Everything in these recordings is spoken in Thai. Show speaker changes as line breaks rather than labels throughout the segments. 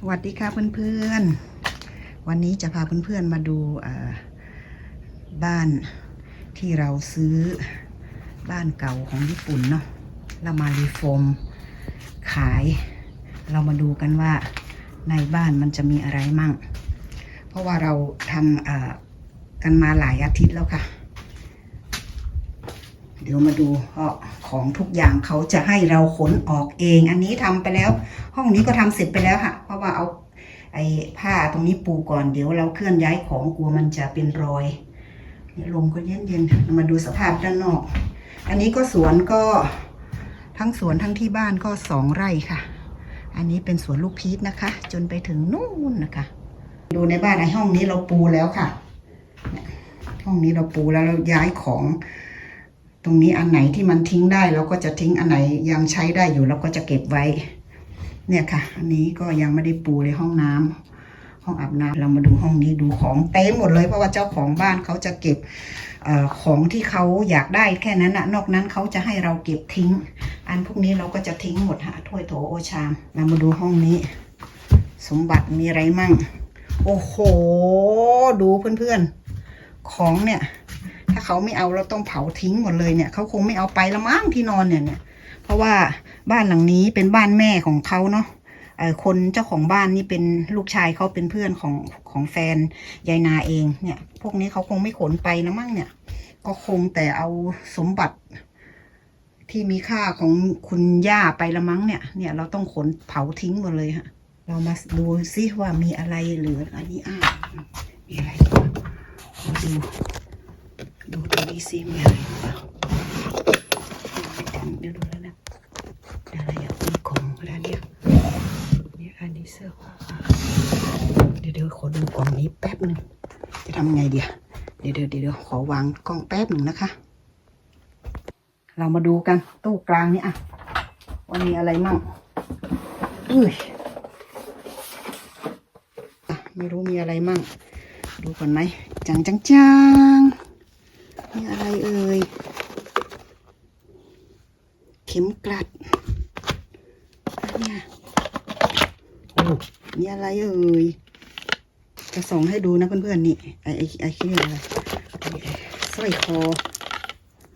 สวัสดีค่ะเพื่อนๆ วันนี้จะพาเพื่อนๆมาดูบ้านที่เราซื้อบ้านเก่าของญี่ปุ่นเนาะเรามารีโฟมขาย เรามาดูกันว่าในบ้านมันจะมีอะไรมั่ง เพราะว่าเราทำกันมาหลายอาทิตย์แล้วค่ะ เดี๋ยวมาดูเพราะของทุกอย่างเขาจะให้เราขนออกเอง อันนี้ทำไปแล้ว ห้องนี้ก็ทำเสร็จไปแล้วค่ะ เพราะว่าเอาไอ้ผ้าตรงนี้ปูก่อน เดี๋ยวเราเคลื่อนย้ายของกลัวมันจะเป็นรอยนี่ลมก็เย็นๆมาดูสภาพด้านนอก อันนี้ก็สวนก็ทั้งสวนทั้งที่บ้านก็สองไร่ค่ะ อันนี้เป็นสวนลูกพีชนะคะ จนไปถึงนู่นนะคะ ดูในบ้านไอ้ห้องนี้เราปูแล้วค่ะ ห้องนี้เราปูแล้วเราย้ายของ รงนี้อันไหนที่มันทิ้งได้เราก็จะทิ้งอันไหนยังใช้ได้อยู่เราก็จะเก็บไว้ เนี่ยค่ะ อันนี้ก็ยังไม่ได้ปูเลยห้องน้ำห้องอาบน้ำเรามาดูห้องนี้ดูของเต็มหมดเลยเพราะว่าเจ้าของบ้านเขาจะเก็บอของที่เขาอยากได้แค่นั้นนะนอกนั้นเขาจะให้เราเก็บทิ้ง อันพวกนี้เราก็จะทิ้งหมดหาถ้วยโถโอชามเรามาดูห้องนี้ สมบัติมีอะไรมั่ง โอ้โห ดูเพื่อนๆ ของเนี่ย ถ้าเขาไม่เอาเราต้องเผาทิ้งหมดเลยเนี่ยเขาคงไม่เอาไปละมั้งที่นอนเนี่ยเนี่ยเพราะว่าบ้านหลังนี้เป็นบ้านแม่ของเขาเนาะคนเจ้าของบ้านนี่เป็นลูกชายเขาเป็นเพื่อนของของแฟนยายนาเองเนี่ย พวกนี้เขาคงไม่ขนไปละมั้งเนี่ย ก็คงแต่เอาสมบัติที่มีค่าของคุณย่าไปละมั้งเนี่ย เนี่ยเราต้องขนเผาทิ้งหมดเลยฮะ เรามาดูซิว่ามีอะไรเหลืออันนี้อ้าวมีอะไรมาดู ดูตรงนี้ซิมีอะไรหรือเปล่าเดี๋ยวดูแล้วนะอะไรอะมีกล่องอะไรเนี่ยนี่อันนี้เสื้อผ้าเดี๋ยวเดี๋ยวขอดูกล่องนี้แป๊บหนึ่งจะทำไงเดียเดี๋ยวเดี๋ยวเดี๋ยวขอวางกล้องแป๊บหนึ่งนะคะ เรามาดูกันตู้กลางนี่อะว่ามีอะไรมั่งอุ้ยไม่รู้มีอะไรมั่ง ดูก่อนไหมจังจังจัง นี่อะไรเอ่ย เข็มกลัดอันเนี่ยโอ้นี่อะไรเอ่ยจะส่องให้ดูนะเพื่อนๆนี่ ไอ้ไอ้ไอ้ที่อะไรไอ้ไอ้สร้อยคอ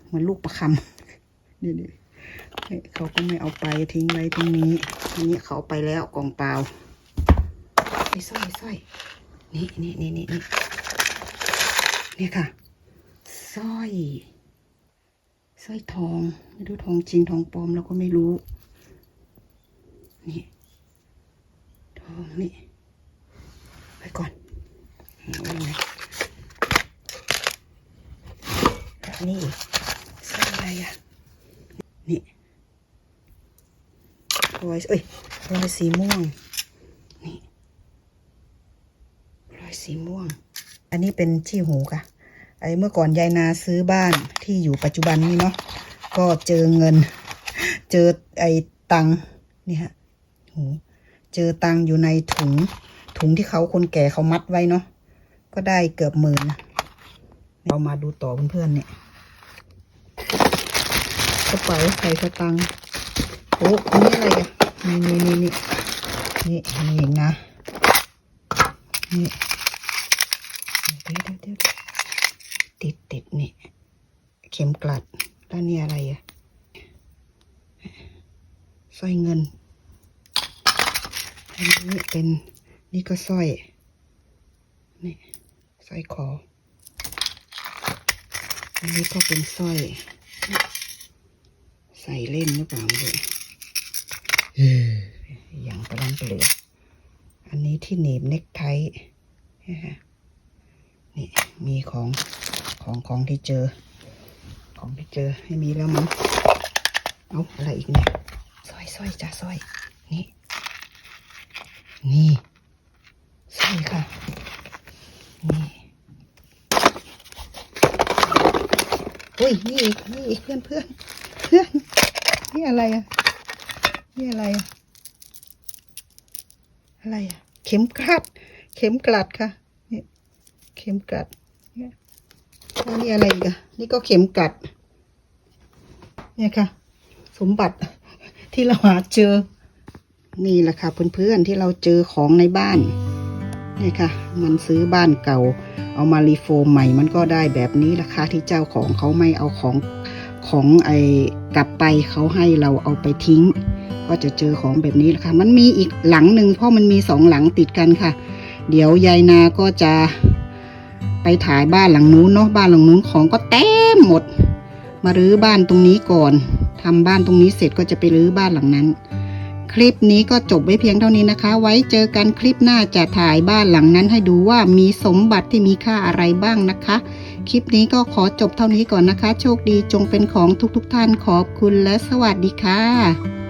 เหมือนลูกประคำนี่นี่เฮ้ยเขาก็ไม่เอาไปทิ้งไว้ตรงนี้ อันนี้เขาเอาไปแล้วกล่องเปล่าไอ้สร้อยสร้อยนี่นี่นี่นี่นี่เนี่ยค่ะ สร้อยสร้อยทองไม่รู้ทองจริงทองปลอมเราก็ไม่รู้ นี่ ทองนี่ไปก่อนเอาไงแล้นี่สร้อยอะไรอะ นี่รอยเอ้ยรอยสีม่วง นี่รอยสีม่วง อันนี้เป็นที่หูค่ะ ไอ้เมื่อก่อนยายนาซื้อบ้านที่อยู่ปัจจุบันนี้เนาะก็เจอเงิน เจอไอ้ตังนี่ฮะโหเจอตังอยู่ในถุง ถุงที่เขาคนแก่เขามัดไว้เนาะก็ได้เกือบหมื่นเรามาดูต่อเพื่อนๆเนี่ยกระเป๋าใส่สตังค์โอ้นนี้อะไรอะนี่นี่นี่นี่นี่นี่นะนี่เดี๋ยวเดี๋ยวเดี๋ยวติดติดนี่ เข็มกลัด แล้วนี่อะไรอะสร้อยเงิน อันนี้เป็นนี่ก็สร้อย นี่สร้อยคอ อันนี้ก็เป็นสร้อย ใส่เล่นหรือเปล่าไม่รู้อย่างกระลังเปลือกอันนี้ที่หนีบเน็กไทนี่มีของของของที่เจอ ของที่เจอให้มีแล้วมั้งเอาอะไรอีกเนี่ยสร้อยสร้อยจ้าสร้อย นี่ นี่สร้อยค่ะ นี่อุ้ยนี่อีกนี่อีกเพื่อนเพื่อนเพื่อนนี่อะไรอะนี่อะไรอะอะไรอะ เข็มกลัด เข็มกลัดค่ะนี่เข็มกลัด แล้วนี่อะไรอีกอะนี่ก็เข็มกัด เนี่ยค่ะ สมบัติที่เราหาเจอ นี่แหละค่ะเพื่อนๆที่เราเจอของในบ้านนี่ค่ะ มันซื้อบ้านเก่า เอามารีโฟมใหม่มันก็ได้แบบนี้ราคาที่เจ้าของเขาไม่เอาของของไอ้กลับไปเขาให้เราเอาไปทิ้ง ก็จะเจอของแบบนี้แหละค่ะ มันมีอีกหลังหนึ่งเพราะมันมีสองหลังติดกันค่ะ เดี๋ยวยายนาก็จะ ไปถ่ายบ้านหลังนู้นเนาะบ้านหลังนู้นของก็เต็มหมด มารื้อบ้านตรงนี้ก่อนทำบ้านตรงนี้เสร็จก็จะไปรื้อบ้านหลังนั้น คลิปนี้ก็จบไว้เพียงเท่านี้นะคะ ไว้เจอกันคลิปหน้าจะถ่ายบ้านหลังนั้น ให้ดูว่ามีสมบัติที่มีค่าอะไรบ้างนะคะ คลิปนี้ก็ขอจบเท่านี้ก่อนนะคะ โชคดีจงเป็นของทุกๆทท่านขอบคุณและสวัสดีค่ะ